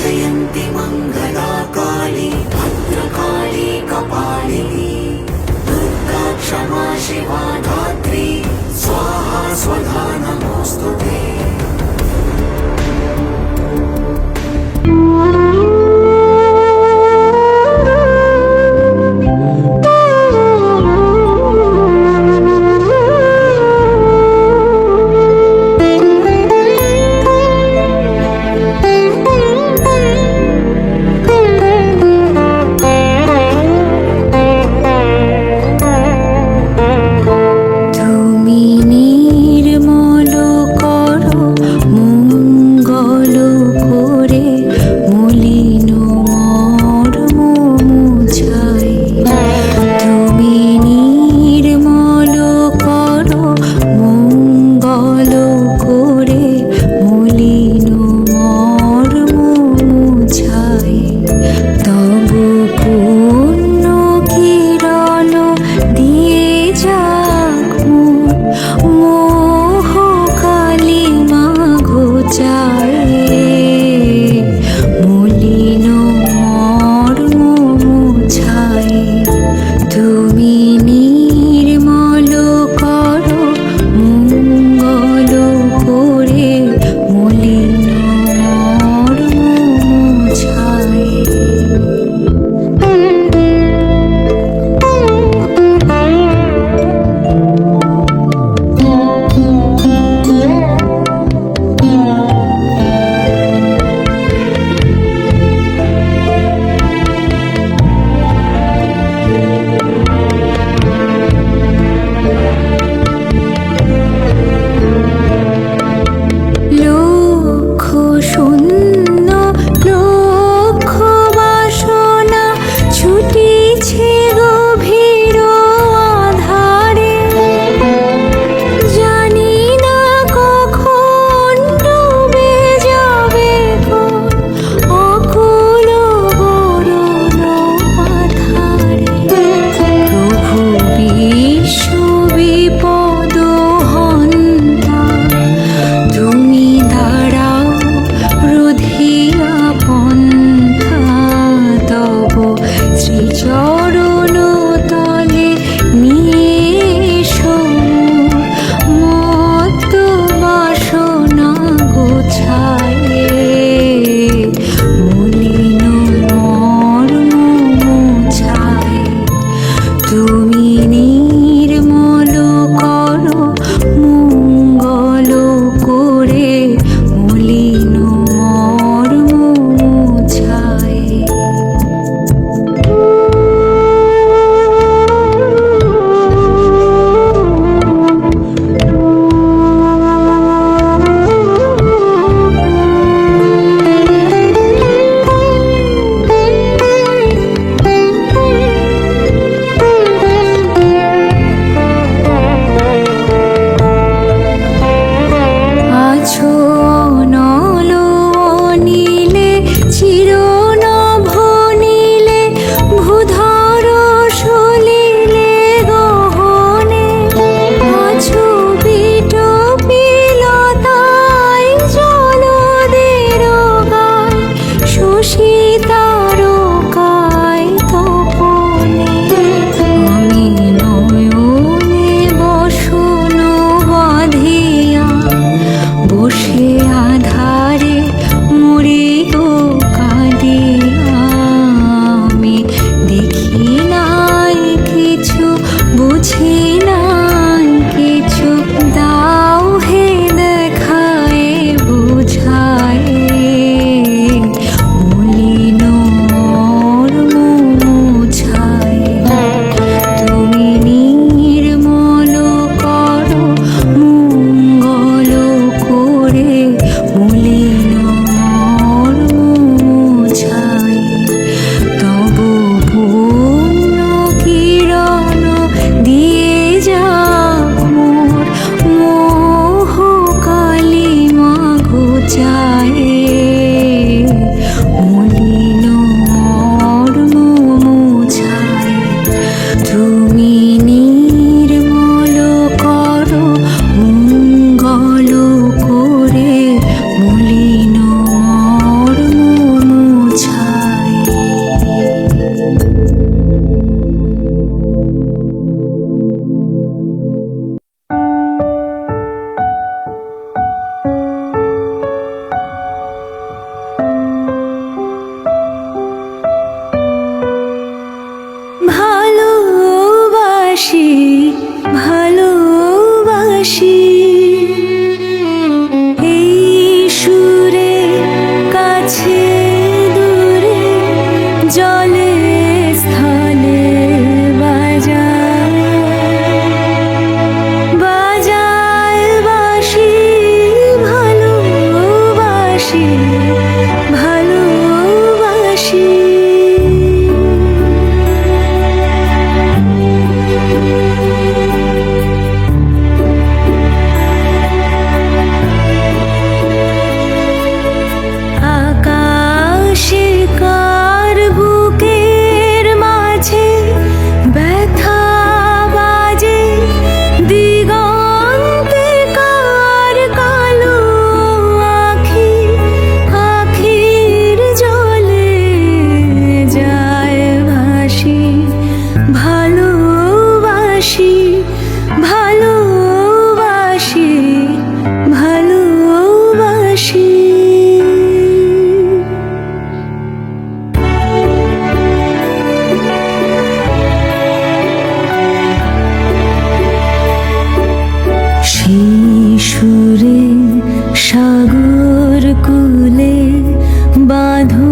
जयन्ति मङ्गला काली भद्रकाली कपालिनी दुर्गा क्षमा शिवा धात्री स्वाहा स्वधा नमोऽस्तु ते ভাই ভালোবাসি ভালোবাসি। সুরে সাগর কুলে বাঁধো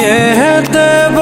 দিয়ে দেব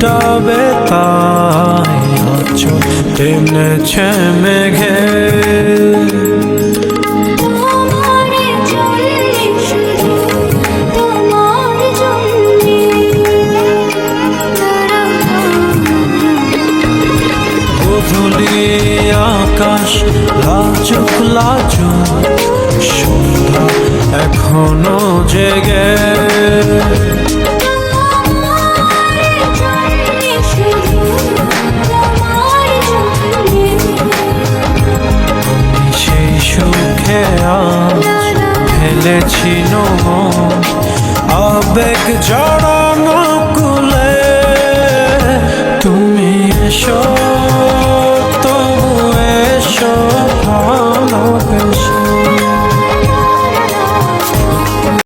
ডাবে তাই অচল তেমনেছে মেঘে আকাশ লাজুক লাজুক সন্ধ্যা এখনও জেগে মিলেছি আবেগ জড়ানো কুলে। তুমি এসো।